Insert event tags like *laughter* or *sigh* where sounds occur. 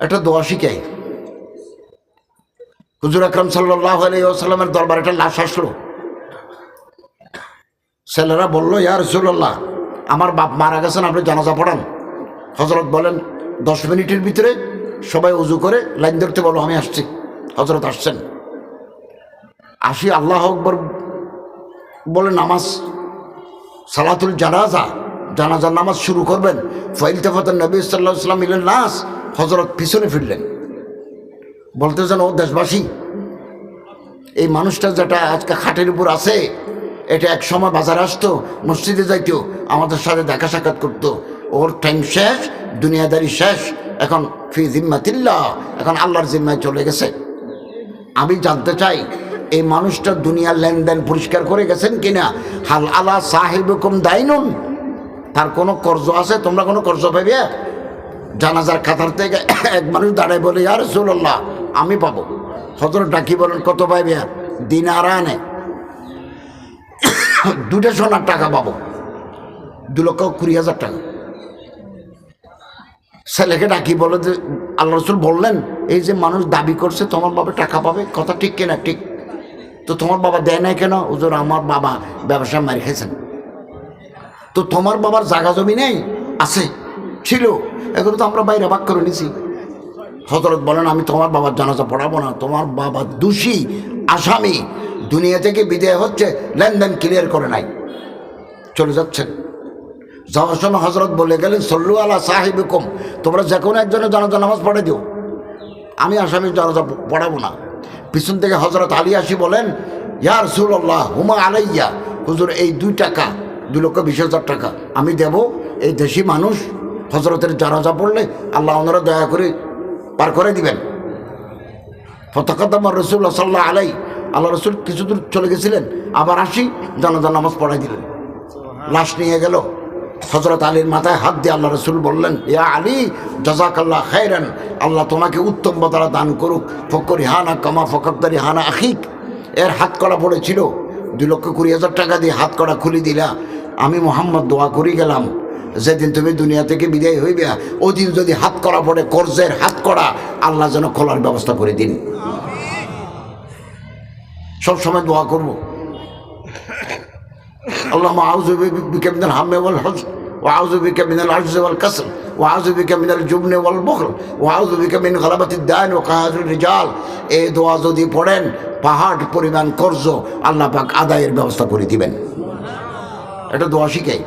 একটা দোয়া শিখাই। হুজুর আকরম সাল্লাহ আলাইসাল্লামের দরবার একটা লাশ আসলো। ছেলেরা বলল, ইয়া রসুল্লাহ আমার বাপ মারা গেছেন, আপনি জানাজা পড়ান। হজরত বলেন, দশ মিনিটের ভিতরে সবাই উজু করে লাইন ধরতে বলো, আমি আসছি। হজরত আসছেন। আসি, আল্লাহ আকবর। বলে, নামাজ, সালাতুল জানাজা, জানাজার নামাজ শুরু করবেন। ফাইলতেফাত নবী সাল্লাহ সাল্লাম ইলেন নাস হজরত পিছনে ফিরলেন। বলতে যেন দেশবাসী, এই মানুষটা যেটা আজকে খাটের উপর আছে, এটা এক সময় বাজারে আসতো, মসজিদে যাইতো, আমাদের সাথে দেখা সাক্ষাৎ করতো। ওর টাইম শেষ, দুনিয়াদারি শেষ, এখন ফি জিম্মাতিল্লাহ, এখন আল্লাহর জিম্মায় চলে গেছে। আমি জানতে চাই, এই মানুষটা দুনিয়ার লেনদেন পরিষ্কার করে গেছেন কিনা? হাল আলা দাইনুন, তার কোনো কর্জ আছে? তোমরা কোনো কর্জ পাবে জানাজার খাতার থেকে এক মানুষ দাঁড়ায় বলে আর রসুল্লাহ আমি পাবো। হজরত ডাকি বলেন, কত পাইবে আর দিন আর আনে। *coughs* দুটো সোনার টাকা পাবো। দু লক্ষ কুড়ি হাজার টাকা। ছেলেকে ডাকি বলে যে, আল্লাহ রসুল বললেন, এই যে মানুষ দাবি করছে, তোমার বাবা টাকা পাবে? কথা ঠিক কিনা? ঠিক। তো তোমার বাবা দেয় নাই কেন? ওজোর আমার বাবা ব্যবসা মারি খেয়েছেন তো তোমার বাবার জাগা জমি নেই? আছে। ছিল এগুলো তো আমরা বাইরে ভাগ করে নিছি। হজরত বলেন, আমি তোমার বাবার জানাজা পড়াবো না। তোমার বাবা দোষী, আসামি। দুনিয়া থেকে বিদায় হচ্ছে, লেনদেন ক্লিয়ার করে নাই। চলে যাচ্ছেন। যাওয়ার সময় হজরত বলে গেলেন, সল্লু আলা সাহেবিকম, তোমরা যে কোনো একজনের জানাজা নামাজ পড়ে দিও। আমি আসামির জানাজা পড়াবো না। পিছন থেকে হজরত আলী আসি বলেন ইয়ার সুল্লাহ হুমা আলাইয়া? হুজুর, এই দুই টাকা দু লক্ষ বিশ হাজার টাকা আমি দেব। এই দেশি মানুষ হজরতের জানাজা পড়লে আল্লাহ ওনারা দয়া করে পার করে দিবেন। ফতকাদ্দাম রসুল্লাহ সাল্লাহ আলাই আল্লাহ রসুল কিছু দূর চলে গেছিলেন আবার আসি জানাজা নামাজ পড়াই দিলেন। লাশ নিয়ে গেল। হজরত আলীর মাথায় হাত দিয়ে আল্লাহ রসুল বললেন ইয়া আলী জাজাক আল্লাহ খাইরেন আল্লাহ তোমাকে উত্তম বদলা দান করুক। ফকরি হানা কামা ফকরদারি হানা আখিক। এর হাত করা পড়েছিল। দুই লক্ষ কুড়ি হাজার টাকা দিয়ে হাত করা খুলি দিলা। আমি মোহাম্মদ দোয়া করি গেলাম। যেদিন তুমি দুনিয়া থেকে বিদায় হইবে ওই দিন যদি হাত করা পড়ে কর্জের হাত করা আল্লাহ যেন খোলার ব্যবস্থা করে দিন সব সময় দোয়া করবো اللهم أعوذ بك من الهم والحزن وأعوذ بك من العجز والكسل وأعوذ بك من الجبن والبخل وأعوذ بك من غلبة الدين وقهر الرجال এই দোয়া যদি পড়েন পাহাড় পরিমাণ কর্জ আল্লাহ পাক আদায়ের ব্যবস্থা করে দিবেন এটা দোয়া শিখাই